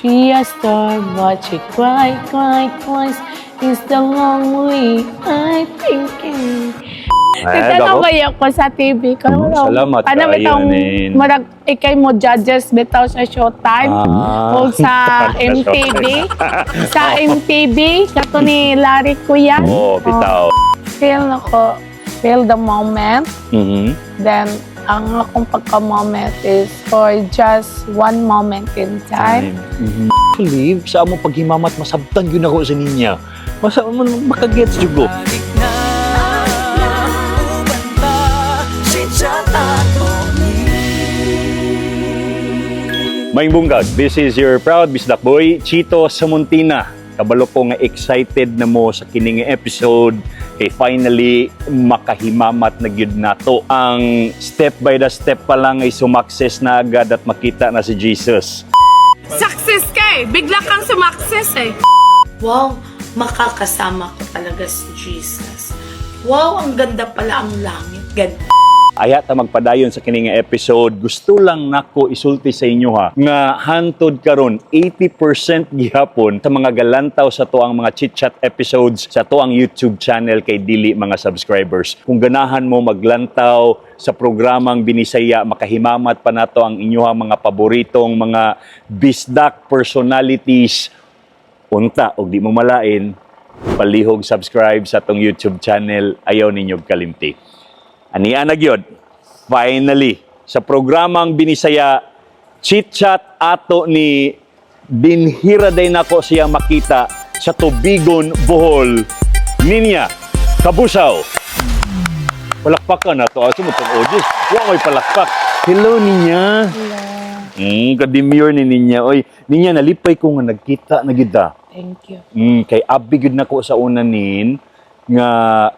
She a star, but she cry, cry, cries. Is the long way I thinking. Ay, Nagtanong kayo ko sa TV. Kano Mm, salamat Ano bitaw, Nin. marag, ikay mo judges bitaw sa Showtime. Ah. O sa MTV. sa MTV. Kato ni Larry Kuya. Oo, oh, bitaw. Feel ako, feel the moment. Mhm. Then, ang akong pagka-moment is for just one moment in time. Mhm. Believe, sa mo paghimamat masabtan yun ako sa ninya. Masa mo makagets jud ko. Maing bunggag, this is your proud bisdak boy, Chito Samuntina. Kabalo ko nga excited na mo sa kining episode kay finally makahimamat na gyud nato ang step by the step pa lang ay sumakses na agad at makita na si Jesus. Success ka eh! Bigla kang sumakses eh! Wow, makakasama ko talaga si Jesus. Wow, ang ganda pala ang langit. Ganda. Aya ta magpadayon sa kining episode. Gusto lang nako isulti sa inyo ha nga hantod karon 80% gihapon sa mga galantaw sa tuang mga chit-chat episodes sa tuang YouTube channel kay dili mga subscribers. Kung ganahan mo maglantaw sa programang Binisaya, makahimamat pa nato ang inyong mga paboritong mga bisdak personalities unta og di mo malain palihog subscribe sa atong YouTube channel ayaw ninyo kalimti. Aniya na gyud. Finally, sa programang Binisaya, chit-chat ato ni dinhira day nako siya makita sa Tubigon, Bohol. Ninya, Kabusaw. Palakpakan na to. Asa mo itong audience? Wa may palakpak. Hello, Ninya. Mm, kadimure ni Ninya. Oy, Ninya, nalipay ko nga nagkita na gida. Thank you. Mm, kay abi gud nako sa una nin nga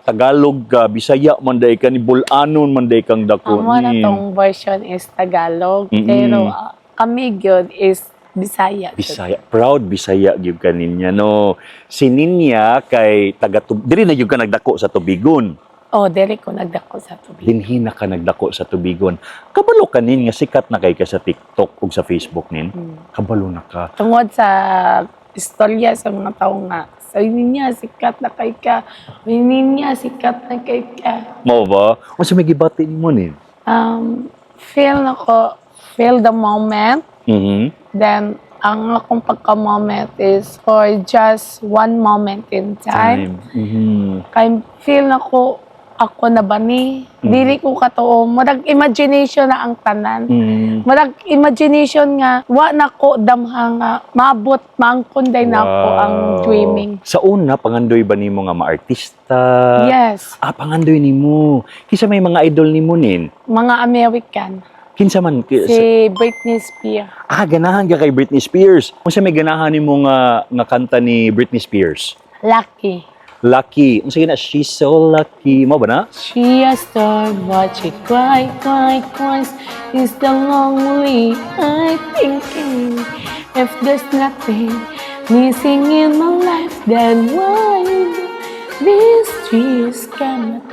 Tagalog ka, Bisaya man day ka ni Bulanon man day kang dako Ang mga nin. tong version is Tagalog, Mm-mm. pero ah, kami gyud is Bisaya. Bisaya, proud Bisaya gyud ka ninya no. Si Ninya kay taga diri na gyud ka nagdako sa Tubigon. Oh, dere ko nagdako sa tubig. Dinhi na ka nagdako sa Tubigon. Kabalo ka nin nga sikat na kay ka sa TikTok ug sa Facebook nin. Hmm. Kabalo na ka. Tungod sa istorya sa mga tao nga, sa niya, sikat na kay ka. niya, sikat na kay ka. Mao ba? Unsa may gibati nimo nin? Um, feel na ko, feel the moment. Mhm. Then, ang akong pagka-moment is for just one moment in time. Mhm. Kay feel na ko, ako na ba ni? Dili ko katoo. Murag imagination na ang tanan. Mhm. Murag imagination nga, wa na ko damha nga, maabot, maangkunday na ako ang Wow. dreaming. Sa una, pangandoy ba nimo nga maartista? yes, Ah, pangandoy nimo. Kinsa may mga idol nimo nin? mga American. Kinsa man? sa- Si Britney Spears. ah, ganahan ka kay Britney Spears. Unsa may ganahan nimo nga nga kanta ni Britney Spears? Lucky. Lucky. Unsa gina? She's so lucky. Mo ba na? She a star, but she cry, cry, cries. Is the lonely I thinking. If there's nothing missing in my life, then why these trees cannot?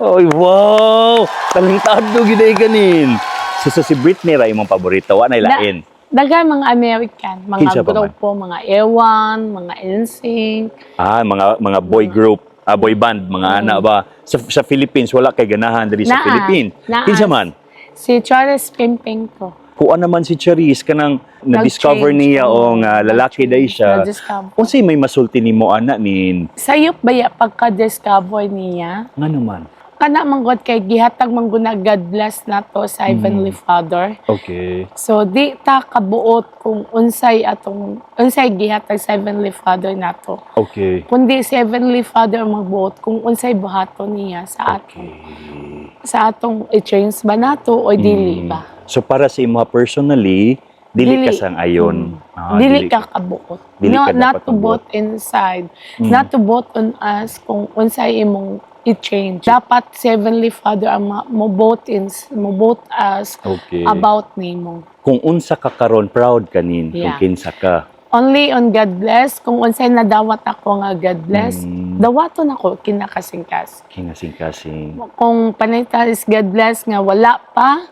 Oy, wow! Talentado giday kanin. So, so si Britney ra imong paborito, wa nay lain. Daghang mga American, mga Kinsa pa grupo, mga Ewan, mga NSYNC. Ah, mga mga boy group, ah, boy band, mga ana ba? Sa, sa Philippines wala kay ganahan diri sa Naa. Philippines. Naa. Kinsa man? Si Charles Pimping ko. kuha naman si Charis kanang na-discover Nag-change, niya o nga lalaki day siya. Na-discover. Unsay may masulti nimo ana nin? Sayop baya pagka-discover niya, Nga naman. Kana manggod kay gihatag mangguna God bless nato sa Heavenly Father. Okay. So di ta kabuot kung unsay atong unsay gihatag sa Heavenly Father nato. Okay. Kundi si Heavenly Father magbuot kung unsay buhaton niya sa at Okay. sa atong i-change ba nato o dili Mm. ba. So para sa imo personally, dili, ka Dili. sang ayon. Ah, dili ka kabuot. Dili no, ka not to vote inside. Mm. Not to vote on us kung unsay imong i-change. Dapat si Heavenly Father ang ma- mo vote in mo vote us Okay. about nimo. Kung unsa ka karon proud kanin Yeah. kung kinsa ka. Only on God bless. Kung unsay nadawat ako nga God bless, Mm. dawaton ako kinakasingkas. Kinasing-kasing. Kung panita is God bless nga wala pa,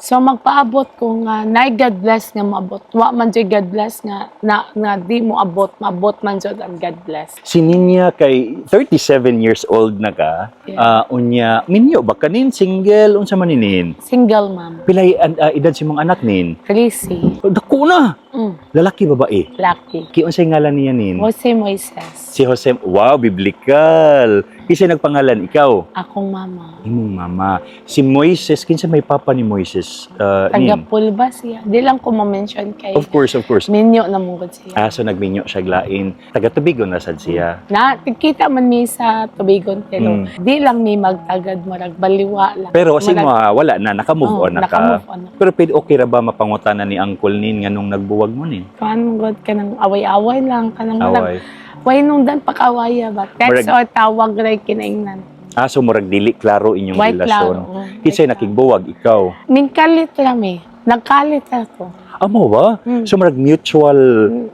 So magpaabot ko nga na God bless nga maabot. Wa man jud God bless nga na, nga di mo abot, maabot man jud ang God bless. Si Ninya kay 37 years old na ka. Yeah. ah, unya, minyo ba kanin single unsa man ninin? Single mom. Pilay ah, edad si mong anak nin? Tracy. Dako na. Mm, Lalaki babae. lucky. Ki unsay ngalan niya nin? Jose Moises. Si Jose. Wow, biblikal. Kinsa nagpangalan ikaw? Akong mama. Imong mama. Si Moises, kinsa may papa ni Moises? ah, Taga nin? Pulba siya. Di lang ko ma-mention kay Of course, of course. Minyo na mong siya. Ah, so nagminyo siya glain. Taga Tubigon na sad siya. Na, kita man mi sa tubigon pero Mm. di lang mi magtagad marag baliwa lang. Pero kasi Marag- mo, ah, wala na, naka-move Oo, on na ka. naka-move on na. Pero pwede okay ra ba mapangutana ni Uncle Nin nga nung nagbuwag mo nin? Paano god ka ng away-away lang ka ng Away. way nung dan pakawaya ba text Murag- or tawag ray kinaingnan Ah, so murag dili klaro inyong white relasyon. klaro Kisay nakigbuwag ikaw. min kalit lang eh nagkalit ako Amo ba? Mm. So murag mutual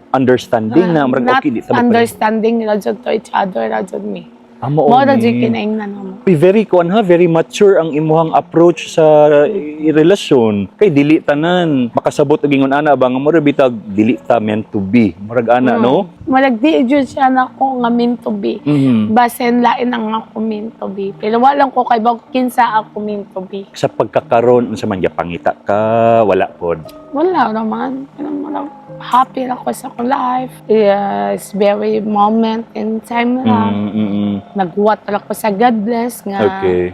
understanding na murag okay di ta understanding ra jud to each other jud mi Amo mo jud kinaingnan mo very kuan ha, very mature ang imuhang approach sa relasyon. Kay dili tanan makasabot og ingon ana ba nga murag bitag dili ta meant to be. Murag ana Mm. no? Marag di jud siya na ko nga meant to be Mhm. basen lain ang ako meant to be pero walang ko kay bag kinsa ako meant to be Sa pagkakaroon unsa man gyapangita ka, wala pod. Wala naman. Marang happy ako sa akong life. Yes, very moment in time na lang. Mm, mm, mm. Naghuwat ako sa God bless nga Okay.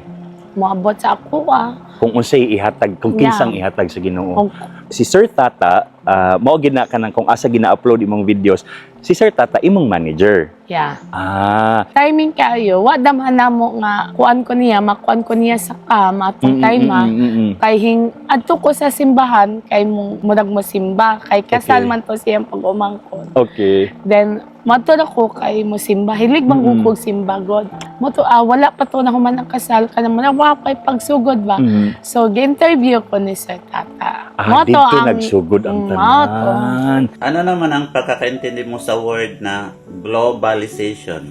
moabot sa ako ah. Kung unsay ihatag, kung Yeah. kinsang ihatag sa Ginoo. Kung, Si Sir Tata, ah, mao gina ka nang kung asa gina-upload imong videos. Si Sir Tata imong manager. yeah. Ah, Timing kayo, wa damhan na mo nga kuan ko niya, makuan ko niya sa kam mm, atong time mm, ah. mm, mm, mm. Kay hing adto ko sa simbahan kay mo murag mo simba kay kasal Okay. man to siyang pag-umangkon. Okay. Then, mato ako kay mo simba. Hilig bang Mm-mm. mm simba, God. Mato, ah, wala pa to na human ang kasal ka naman. Wala pa pagsugod ba? Mm. So, gi-interview ko ni Sir Tata. Ah, Mo to dito ang- nagsugod ang Mm, mo tanan. Ano naman ang pagkakaintindi mo sa word na globalization?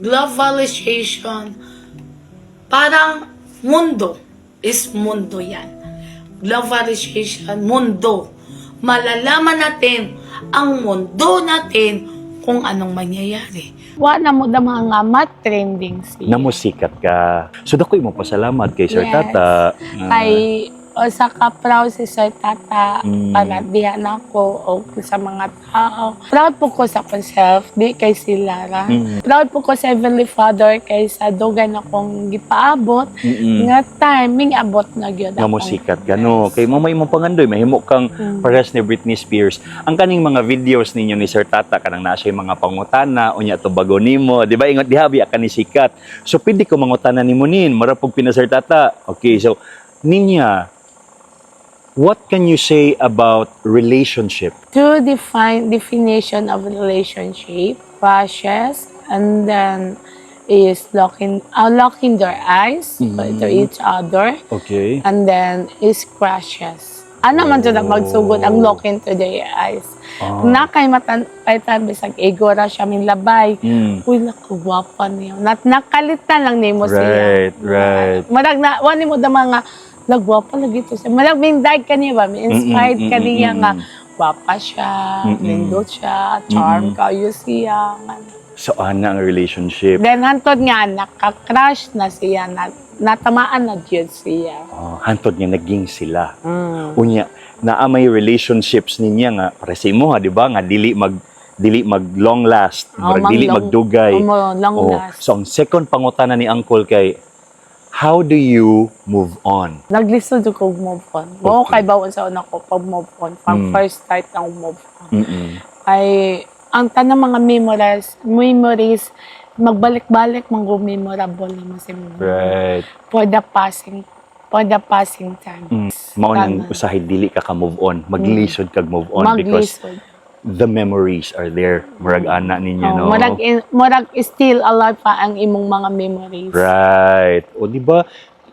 Globalization. Parang mundo is mundo yan. Globalization, mundo. Malalaman natin ang mundo natin kung anong mangyayari. Wala mo na mga matrending siya. Namusikat ka. So dako mo pasalamat kay Sir Yes. Tata. Ah, kay o sa ka-proud si Sir Tata Mm. para dihan ako o sa mga tao. Proud po ko sa self, di kay si Lara. Mm. Proud po ko sa Heavenly Father kay sa dugan akong gipaabot. mm-mm. Nga timing abot na gyud nga ako. musikat ka no kay mo may imong pangandoy mahimo kang Mm. pares ni Britney Spears ang kaning mga videos ninyo ni Sir Tata kanang naa siya mga pangutana unya to bago nimo di ba ingot dihabi ka ni sikat so pwede ko mangutana nimo nin marapog pina Sir Tata okay so ninya what can you say about relationship To define definition of relationship, precious, and then is locking, uh, locking their eyes to Mhm. each other. okay and then is precious. Ano man ang magsugod ang look into their eyes. Ah. Na kay matan kay tabi sa ego ra siya min labay. Mm. Uy, nakagwapa niya. Nat nakalitan lang nimo siya. Right, right. Marag na wani mo da mga nagwapa lagi to siya. Marag min dag kaniya ba, min inspired kaniya mm-mm, nga gwapa siya, lindot siya, charm Mm-mm. kayo siya. nga. so ana ang relationship Then hantod nga nakaka-crush na siya, na, natamaan na jud siya. oh, hantod nga naging sila Mm. unya naa may relationships ninya nga para sa imo ha di ba nga dili mag dili mag long last Oh, mang dili long- magdugay Omo, long Oh, last. so ang second pangutana ni uncle kay how do you move on Naglisod ko move on. Mo Okay. kay bawon sa una ko pag move on. Pag Mm. first start ng move on. Mm-mm. Ay, ang tanang mga memories, memories, magbalik-balik mga memorable mo si mo. right For the passing, for the passing time. mm. mao nang usahay dili ka ka move on maglisod kag move on because Maglisod. The memories are there. Murag ana ninyo Oh, no? murag, murag still alive pa ang imong mga memories. right. O di ba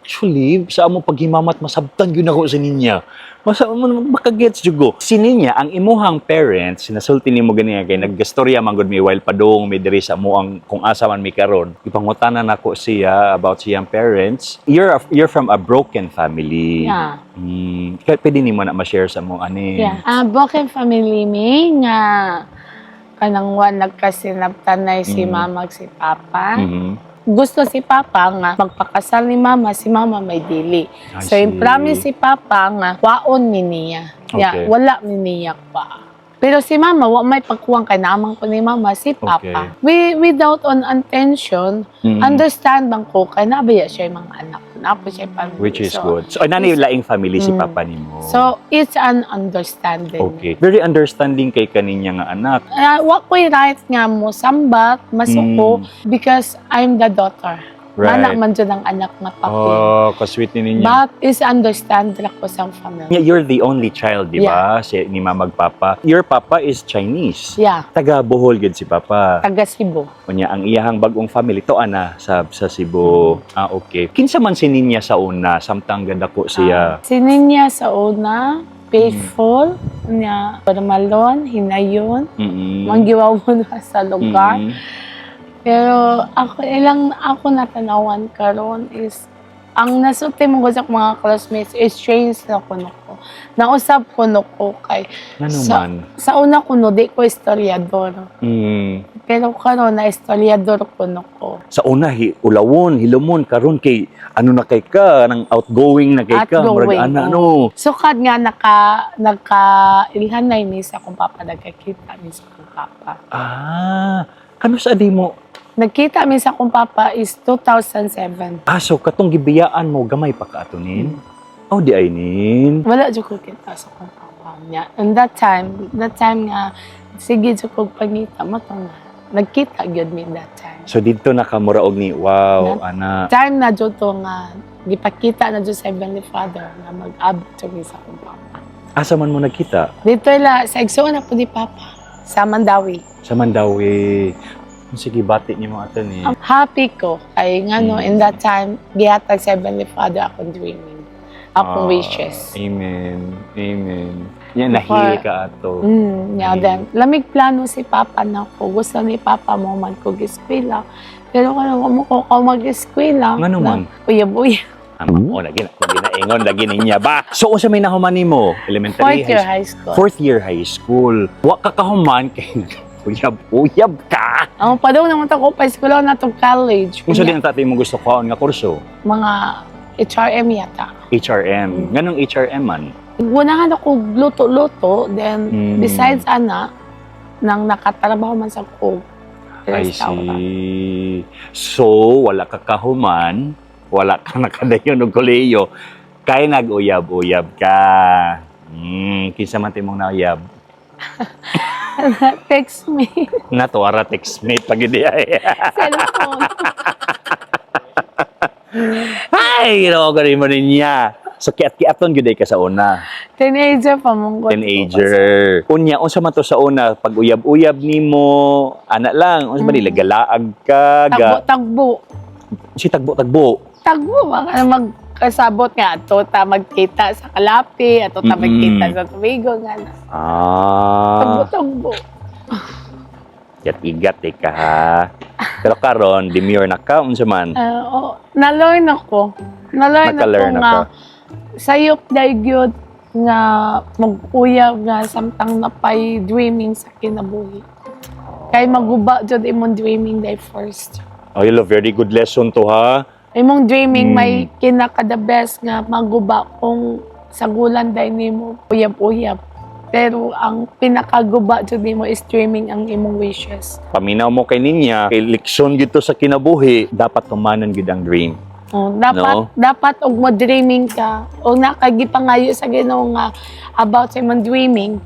Actually, sa amo paghimamat masabtan gyud ako sa ninya. Masa mo makagets jud ko. Si ninya ang imuhang parents sinasulti nimo ganiya kay naggastorya man gud mi while padung mi diri sa mo ang kung asa man mi karon. Ipangutanan nako siya about siyang parents. You're a- you're from a broken family. Yeah. Mm, kaya pwede nimo na ma-share sa mo ani. Yeah. Ah, broken family mi nga kanang wa nagkasinabtanay si Mm. mama si papa. Mhm. Gusto si papa nga magpakasal ni mama, si mama may dili. I so, yung promise si papa nga waon ni niya. Yeah, Okay. wala ni niya pa. Pero si mama, wa may pagkuwang kay namang ko ni mama, si papa. We, without on intention, Mhm. understand bang ko, kay nabaya siya yung mga anak. Napo siya family. Which is So, good. So, nani laing family si Mm. papa nimo. So, it's an understanding. okay. Very understanding kay kaninya nga anak. Uh, wa ko'y right nga mo sambat, masuko, Mm. because I'm the daughter. Right. Mana man dyan ang anak papi. Oh, kasweet ni ninyo. But is understand ra ko sa family. Yeah, you're the only child, di ba? Si ni mama ug papa. Your papa is Chinese. Yeah, Taga Bohol gid si papa. taga Cebu. Unya ang iyahang bagong family to ana sa sa Cebu. Ah, okay. Kinsa man si ninya sa una samtang ganda ko siya. Ah, Sininya sa una, faithful, niya, permalon, hinayon, Mm. manggiwaw mo na sa lugar. Mm. Pero ako, ilang ako natanawan karon is, ang nasulti mo ko sa mga classmates is strange na kuno ko. Nausap kuno ko kay, Ano Sa- man? sa una kuno, di ko historiador. Mm. Pero karon na historiador kuno ko. Sa una hi, ulawon, hilumon karon kay ano na kay ka nang outgoing na kay ka, Outgoing, murag ana no. Sukad nga naka, nagka ilhanay ni sa kong papa, nagkakita ni sa kong papa. Ah, kano sa di mo? Nagkita mi sa kong papa is 2007. Ah, so katong gibiyaan mo gamay pa ka atunin. Hmm. Oh, di ay nin. Wala jud ko kita sa kong papa niya. And that time, that time nga, sige jud ko pangita, matong na. Nagkita gyud mi that time. So dito na ka ni wow, ana. Time na jud to nga, gipakita na jud sa Heavenly Father nga mag-abot to mi sa kong papa. Asa man mo nagkita? Dito ila, sa igsoon na po ni Papa, sa Mandawi. Sa Mandawi. Sige, bati ni mo ato ni. Ang happy ko kay nga no, Mm. in that time, gihatag sa Heavenly Father akong dreaming. Akong Ah, wishes. Amen. Amen. Yan, nahili ka ato. Mm, yeah, Mm. then, lamig plano si Papa na ko. Gusto ni Papa mo man ko giskwela. Pero kung mo ko ko mag-eskwela, Ngano man? Uya-buya. Ama mo, lagi na. Lagi na ingon, lagi niya ba? So, unsa may nahuman mo? Elementary, Fourth year high high school. Fourth year high school. Wa ka kahuman kay uyab-uyab ka. Ang padong naman ako pa eskwela na to college. Kung sa din ang tatay mo gusto ko nga kurso? Mga HRM yata. HRM. Ganong HRM man? Gunahan ako luto-luto. Then, Mm. besides ana, nang nakatrabaho man sa ko. I see. So, wala ka kahuman, wala ka nakadayon og koleyo, kay nag-uyab-uyab ka. Hmm, kinsa man timong nauyab? Text me. Natuwara textmate pag hindi ay. Cellphone. Ay, ginawa ko rin mo niya. So, kiat-kiaton gyud ay ka sa una. Teenager pa mong ko. Teenager. Unya, unsa man to sa una, pag uyab-uyab nimo, ana lang, unsa man Mm. nila galaag ka, ga, Tagbo-tagbo. si tagbo-tagbo. Tagbo ba? Ano magkasabot nga. Ato ta magkita sa Kalapi. Ato ta magkita sa Tubigo. Nga na. Ah. Tagbo-tagbo. Igat-igat eh ka ha. Pero karon, demure na ka, unsa man. Ah, oh, nalearn ako. Nalearn ako Naka-learn nga ako. sayop dahigyod nga mag-uyab nga samtang napay dreaming sa kinabuhi. Kay maguba jud imong dreaming day first. Oh, you love, very good lesson to ha. Imong dreaming Mm. may kinaka the best nga maguba kung sagulan day nimo uyab-uyab. Pero ang pinakaguba jud nimo is dreaming ang imong wishes. Paminaw mo kay ninya, kay liksyon gito sa kinabuhi, dapat tumanan gid ang dream. Oh, dapat No? dapat og mo dreaming ka o nakagipangayo sa Ginoo nga about sa imong dreaming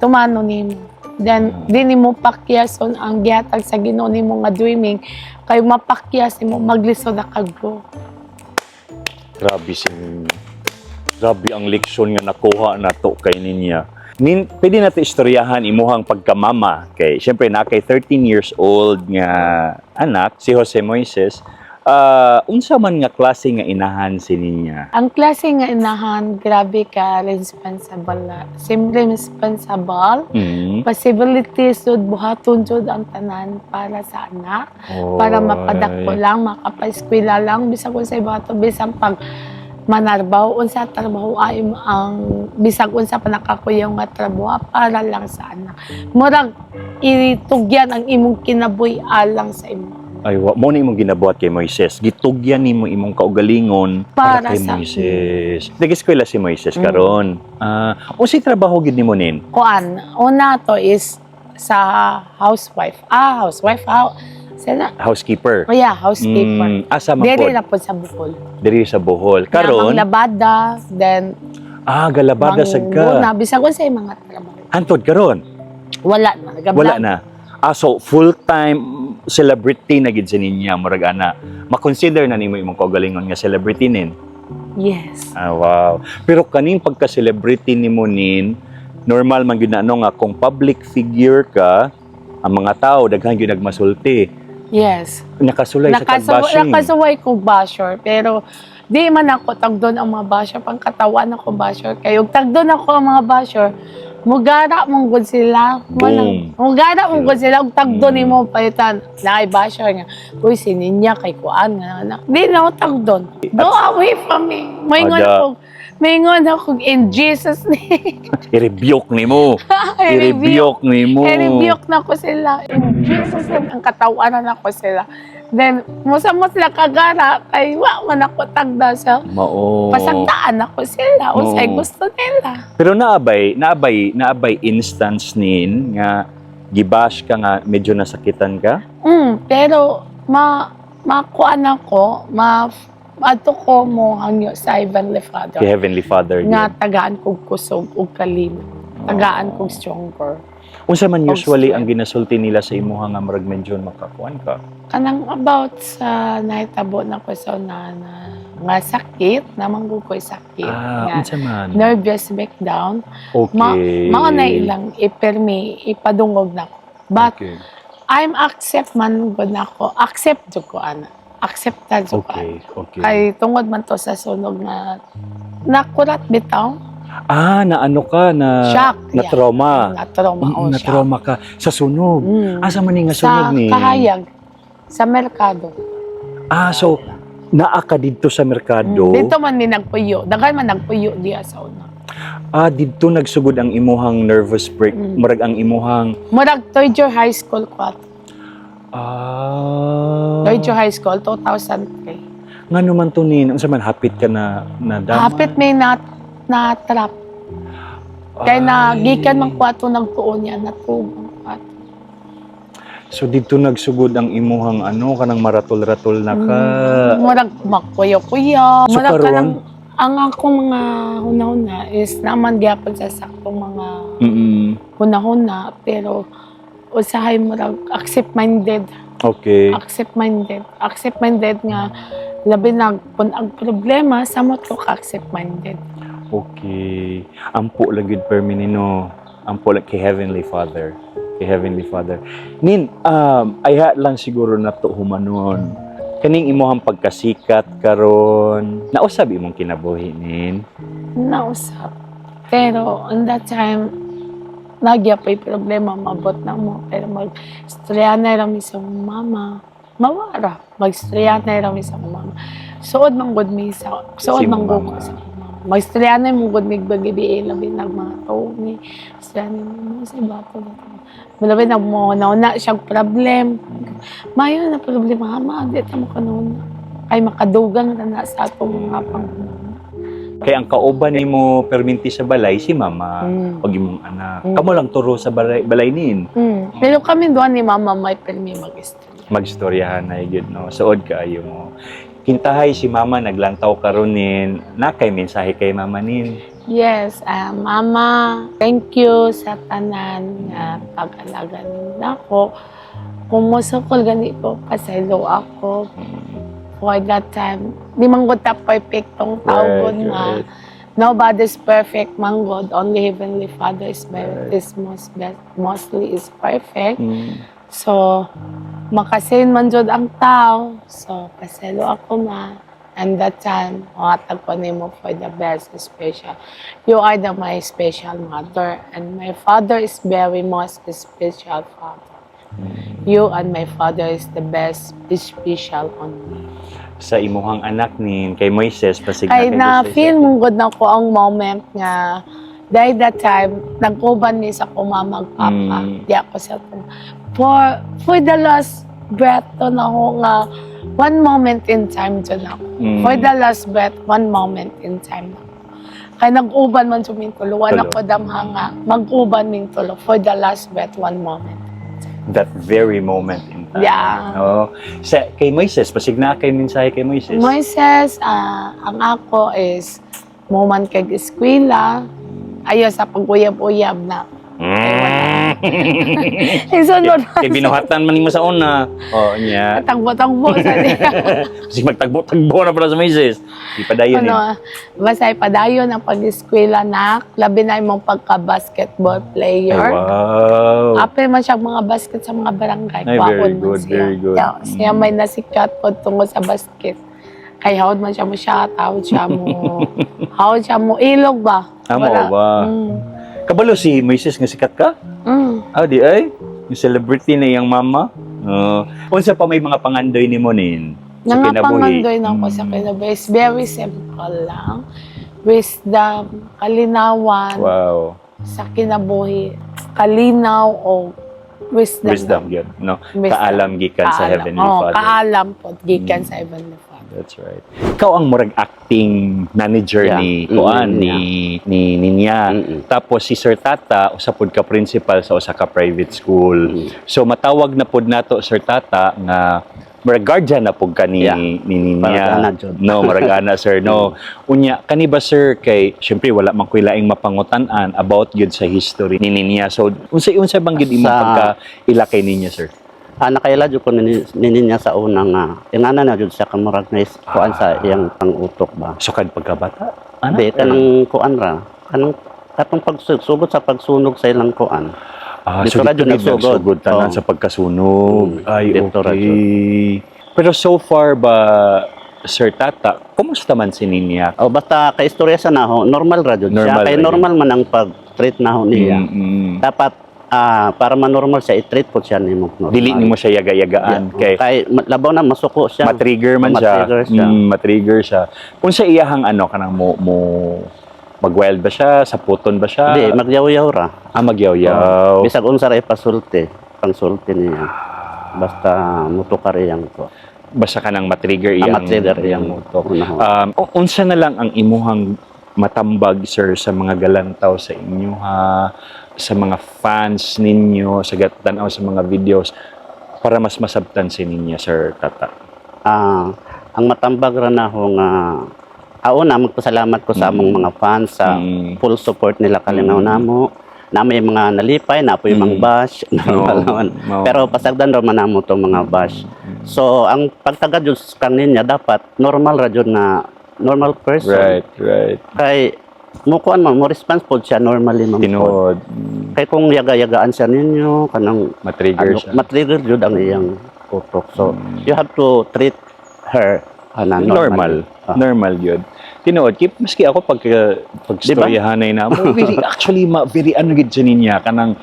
tumano nimo. Then di nimo pakyason ang gihatag sa Ginoo nimo nga dreaming kay mapakyas nimo maglisod na kagro. Grabe si ninyo. Grabe ang leksyon nga nakuha na to kay ninya. Nin, pwede natin istoryahan imuhang pagkamama kay syempre na kay 13 years old nga anak si Jose Moises Ah, unsa man nga klase nga inahan si ninya? Ang klase nga inahan, grabe ka, responsible na. Simple responsible. Mm. Possibilities jud buhaton jud ang tanan para sa anak. Para mapadako lang, makapaeskwela lang, bisag kung sa ibato, bisag pag manarbaw, unsa trabaho ay ang bisag unsa pa nakakuyang nga trabaho para lang sa anak. Murag itugyan ang imong kinabuhi alang sa imo. Ay, wa mo na imong ginabuhat kay Moises. Gitugyan nimo imong kaugalingon para, Para kay sa- Moises. Nag-eskwela si Moises Mm. karon. Ah, unsay trabaho gid nimo nin? Kuan, una to is sa housewife. Ah, housewife. How, sila, Housekeeper. oh yeah, housekeeper. Mm, asa man pod? na po sa Bukol. Diri sa Bohol. Karon? Karon, labada, then ah, galabada mangguna, ka. bisag kung sa mga trabaho. Antod karon. Wala na. Gabla- Wala na. Ah, so full-time celebrity na gid sa ninya murag ana. Ma-consider na nimo imong kaugalingon nga celebrity nin. Yes. Ah, wow. Pero kaning pagka-celebrity nimo nin, normal man gyud na ano nga kung public figure ka, ang mga tao daghan gyud nagmasulti. Yes. Nakasulay sa Nakasuway, tagbashing. nakasuway ko basher, pero di man ako tagdon ang mga basher, pang katawan ako basher. Kayo, tagdon ako ang mga basher, mugara mong good sila. Boom. Mugara mong good sila, ug tagdon Mm. ni mo palitan. Na ay basher nga, uy, sininya kay kuan nga na. Di na ako tagdon. Go away from me. Maingon Ada. ako, maingon ako in Jesus name. I-rebuke nimo. I-rebuke. I-rebuke nimo. I-rebuke na ko sila. In Jesus name, ang katawanan na ko sila. Then, musa mo sila kagara, kay wa man ako tagda sa Mao. pasagdaan ako sila. Usay Oo. gusto nila. Pero naabay, naabay, naabay instance nin nga gibash ka nga medyo nasakitan ka? Mm, pero, ma, makuan ako, ma, ato ko mo hangyo sa Heavenly Father. Kay Heavenly Father. Nga yun. tagaan kog kusog ug kalino. Tagaan kog stronger. Unsa man usually ang ginasulti nila sa imuha nga murag medyo makakuan ka? kanang about sa nahitabo na ko sa na, na nga sakit, namang ko'y sakit. Ah, unsa man? nervous breakdown. Okay. Ma, mao na ilang ipermi, ipadungog na ko. But okay. I'm accept man gud na ko. Accept jud ko ana. Ko. Okay, okay. Kay tungod man to sa sunog nga nakurat bitaw. Ah, na ano ka na Shock, na yeah. trauma. Na trauma o na siya. trauma ka sa sunog. Mm. Asa man ni nga sa sunog ni? kahayag. Sa merkado. Ah, so naa ka didto sa merkado. Mm. Dito man ni nagpuyo. Daghan man nagpuyo diya sa una. Ah, didto nagsugod ang imuhang nervous break. Mm. Murag ang imuhang Murag year high school ko at ah. year high school 2003. Ngano man to nin? Unsa man hapit ka na na dama? Hapit may na na trap. Kaya na gikan man ko ato nagtuon niya natubong ko ato. So dito nagsugod ang imuhang ano kanang maratol-ratol na ka. Mm, Murag magkuyo-kuyo. So, Murag karon? ang akong mga hunahuna is naman gyapon sa saktong mga Mm. hunahuna pero usahay murag accept-minded. Okay. accept-minded. Accept-minded nga labi na kung ang problema sa mo to accept-minded. Okay. Ampo lang gud perminino. Ampo lang kay Heavenly Father. Kay Heavenly Father. Nin, um, ayha lang siguro na to humanon. Kaning imuhang pagkasikat karon. Nausab imong kinabuhi nin. Nausap. Pero on that time, nagya pa yung problema, mabot na mo. Pero mag-istorya na rin sa mama. Mawara. Mag-istorya na rin sa mama. Suod mang good mi sa suod mang good sa mama. Mag-istorya na mo good mig bagi labi nag mga tao ni istorya ni mo sa bato na to. Malabi na mo na na siyang problem. Mayo na problema ma di mo kanon. Ay makadugang na na sa atong mga pangunan. Kay ang kauban nimo perminti sa balay si mama. Mm. Pag imong anak. Mm. Kamo lang turo sa balay, balay nin. Mm. Pero kami doon ni Mama may permi mag-istorya. magstoryahan na yun, no? Suod ka ayo mo. Kintahay si mama naglantaw karon nin. Na kay mensahe kay mama nin. Yes, ah, Mama, thank you sa tanan nga pag-alaga nila ako. Kung musukol ganito, pasaylo ako. For that time, di man gud ta perfectong tao gud nga. Nobody's perfect, man God. Only Heavenly Father is, Right. is most best, mostly is perfect. Mm. So, makasin man jud ang tao. So, paselo ako ma. And that time, matag ko nimo for the best special. You are the my special mother. And my father is very most special father. You and my father is the best special on me. Sa imuhang anak ni kay Moises pasig Kay na feel mo good na ko ang moment nga dahil that time nagkuban ni sa kumamag papa. Mm. Di ako sa for for the last breath to na ko nga one moment in time to na. Mm. For the last breath, one moment in time na. Kaya nag-uban man sumintulo. Wala Tulo. ko damha nga. Mag-uban min tulo. For the last breath, one moment. that very moment in. Yeah. Oh, sa kay Moises pasig na kay mensahe kay Moises. Moises, ah, ang ako is moment kag eskwela. Ayo sa paguyab-uyab na. Mm. Isunod kay binuhatan man nimo sa una. Oh, nya. Tangbo-tangbo sa niya. Kasi magtagbo-tagbo na pala sa Moises. Di pa dayon eh. ano, basta padayon ang pag-eskwela na, labi na imong pagka-basketball Ay, player. wow. Apil man siya mga basket sa mga barangay. Ay, Kwaon very good, siya. very good. Yeah, siya may nasikat po tungkol sa basket. Kay hawad man siya mo shot, hawad siya mo, hawad siya mo ilog ba? Amo ba? Mm. Kabalo si Moises nga sikat ka? Mm. Ah, di ay. Yung celebrity na iyang mama. Uh, unsa pa may mga pangandoy ni mo nin? sa kinabuhi? Nangapangandoy na ako sa Mm. kinabuhi. It's very simple lang. Wisdom, kalinawan Wow. sa kinabuhi. Kalinaw o wisdom. Wisdom yun, no? Wisdom. Kaalam gikan sa. Heavenly Oo, Father. kaalam po, gikan Mm. sa Heavenly Father. That's right. Ikaw ang murag acting manager Yeah. ni Kuan, mm, ni, ni Ninya. Mm-mm. Tapos si Sir Tata, usapod ka principal sa usa ka private school. Mm. So matawag na pod nato Sir Tata nga murag guardian na pud ka ni, Yeah. ni Ninya. No, maragana sir. No. Unya kani ba sir kay syempre wala man koy laing mapangutan-an about gyud sa history ni Ninya. So unsay unsay bang gyud imong pagka ila kay Ninya sir? Ah, nakaila jud ko nini, nini niya sa una nga. Ingana na jud siya kamurag na kuan sa iyang pangutok ba. Sukad pagkabata? Ano? Di kanang kuan ra. Kanang katong pagsugod sa pagsunog sa ilang kuan. Ah, Dito so dito nagsugod. tanan Oo. sa pagkasunog. Mm, Ay, dito okay. Pero so far ba, Sir Tata, kumusta man si Ninya? O basta kay istorya sa naho, normal ra jud siya. Kay normal man ang pag-treat naho niya. Mm-mm. Dapat ah para man-normal siya, i-treat po siya nimo. normal. Dili ni mo siya yaga-yagaan. Yeah. Kay Kay ma- labaw na masuko siya. matrigger man siya. Matrigger siya. Mm, matrigger siya. Kung sa iyahang ano, kanang mo, mo mag-wild ba siya? Sa puton ba siya? Di, magyaw-yaw ra. ah, magyaw-yaw. Bisag unsa ra ipasulti, pangsulti niya. Basta muto ka riyang ko. Basta ka nang matrigger Ah, iyang, matrigger iyang iyang moto. Um, unsa na lang ang imuhang matambag, sir, sa mga galantaw sa inyo, ha? Sa mga fans ninyo, sa gatanaw sa mga videos, para mas masabtan si ninya, sir, tata. Ah, ang matambag ra na ho nga Ako na magpasalamat ko sa among mga fans sa Mm. full support nila kalinaw Mm. namo. Na may mga nalipay, na po yung mga Mm. bash. No, Naman. no. Pero pasagdan ra man namo to mga bash. So ang pagtagad jud kaninya dapat normal ra jud na normal person. Right, right. Kay mo kuan man mo response pod siya normally. Tinood. Mm, Kay kung yaga-yagaan siya ninyo kanang Matrigger ano, siya. matrigger jud ang iyang utok. So Mm. you have to treat her ana normal. Ah. Normal yun. Tinood, kip, maski ako pag pagstoryahanay na mo, very, actually, ma, very ano gid siya niya, kanang,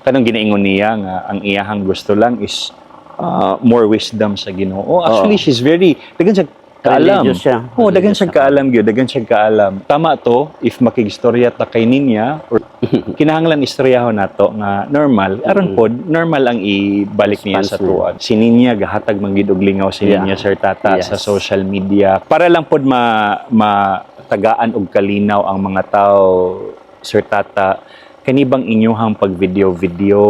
kanang ginaingon niya nga, ang iyahang gusto lang is uh, more wisdom sa ginoo. Actually, Oo. she's very, dagan siya kaalam. Religious siya. Oo, dagan Religious siya kaalam gyud, dagan siya kaalam. Tama to, if makigistorya ta kay ninya, or kinahanglan istoryahon nato nga normal, aron pod normal ang ibalik niya sa tuwan. Si ninya gahatag manggid og lingaw si Yeah. ninya Sir Tata Yes. sa social media para lang pod ma matagaan og kalinaw ang mga tao Sir Tata kani bang inyuhang pag video video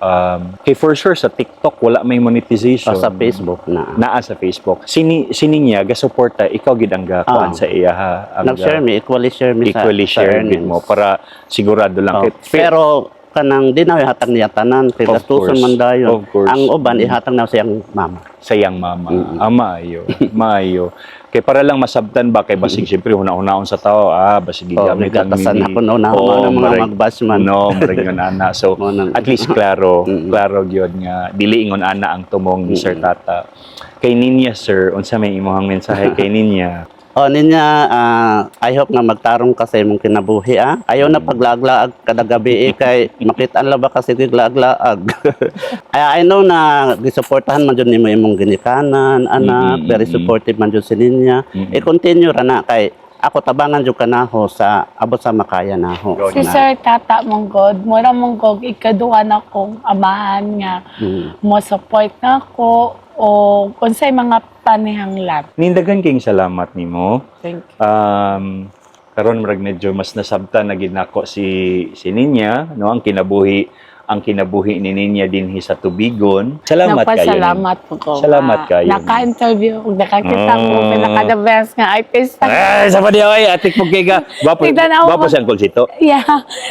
um, kay for sure sa TikTok wala may monetization Ah, sa Facebook na. naa sa Facebook sini sini niya ga suporta ikaw gid ang gakuan Ah. sa iya ha Ang Nag-share me, equally share me sa, equally sa share earnings. mo para sigurado lang Oh, kay Pero kanang di na ihatag niya tanan kay gastuson man dayon. Ang uban ihatag na siyang mama. sayang mama. Mm-mm. Ah, maayo. maayo. Kay para lang masabtan ba kay basig siyempre una-unaon sa tao ah basig Oh, gigamit ang nagatasan mini. ako no na Oo, mga marag- magbasman. No, maring yun ana. So at least klaro, klaro gyud nga dili ingon ana ang tumong Sir Tata. Kay Ninya sir, unsa may imong mensahe kay Ninya? O ninya, ah, I hope nga magtarong ka sa imong kinabuhi ah. Ayaw na paglaag-laag kada gabi eh, kay makitaan la ba kasi giglaag-laag. I, I know na gisuportahan man jud nimo imong ginikanan, anak, Mm, mm, very mm. supportive man jud si ninya. Mm. I-continue ra na kay ako tabangan jud kanaho sa abot sa makaya naho. Si Na- Sir Tata Monggod, mura Monggod, ikaduha na kong amahan nga Mm. mo support na ko o kung sa mga panihanglan. Nindagan kayong salamat nimo. Thank you. um karon murag medyo mas nasabtan na gid nako si si Ninya no ang kinabuhi ang kinabuhi ni Ninya dinhi sa tubigon. Salamat kayo. Nagpasalamat po ko. Salamat nga kayo. Naka-interview, nakakita ko, Oh. pinaka-the best nga artist. Ay, sa pa diya ay atik mo kay ka. Gwapo, gwapo siyang kulsito. Yeah.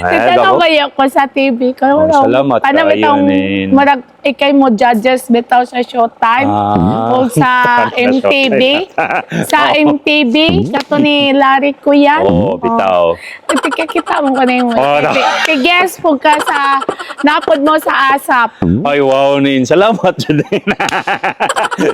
Ay, Tignan bako. ba ko sa TV? Oh, Kaya salamat kayo, bitaw, Nin. Ikay mo judges bitaw sa Showtime. Ah. O sa MTV. sa MTV. Kato ni Larry Kuyan. Oo, bitaw. Tigkakita mo ko na yung Oh, na- Tig-guess po ka sa napod mo sa ASAP. Ay, wow, Nin. Salamat din.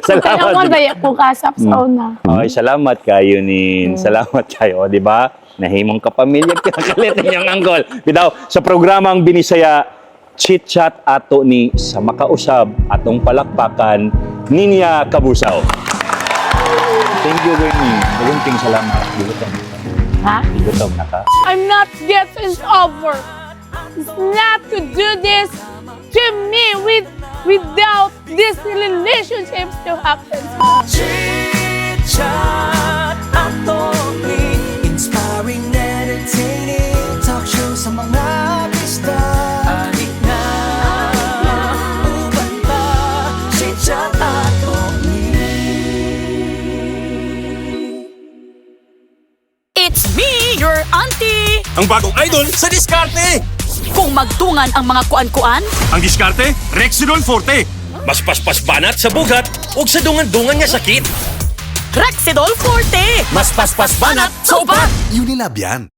Kaya mo salamat. daya ko kasap sa una. Ay, salamat kayo, Nin. Salamat kayo, di ba? Nahimong kapamilya, kinakalit ninyong anggol. Bitaw, sa programang Binisaya, chit chat ato ni sa makausab atong palakpakan Ninya Kabusaw. Thank you, Winnie. Magunting salamat. Bigotom. Ha? Bigotom na ka. I'm not yet it's over. It's not to do this to me with without this relationship to happen. Chit Chat your auntie! Ang bagong idol sa diskarte. Kung magtungan ang mga kuan-kuan, Ang diskarte, Rexidol Forte. Mas paspas banat sa bugat ug sa dungan-dungan nga sakit. Rexidol Forte! Mas paspas banat sa upat. Unilab yan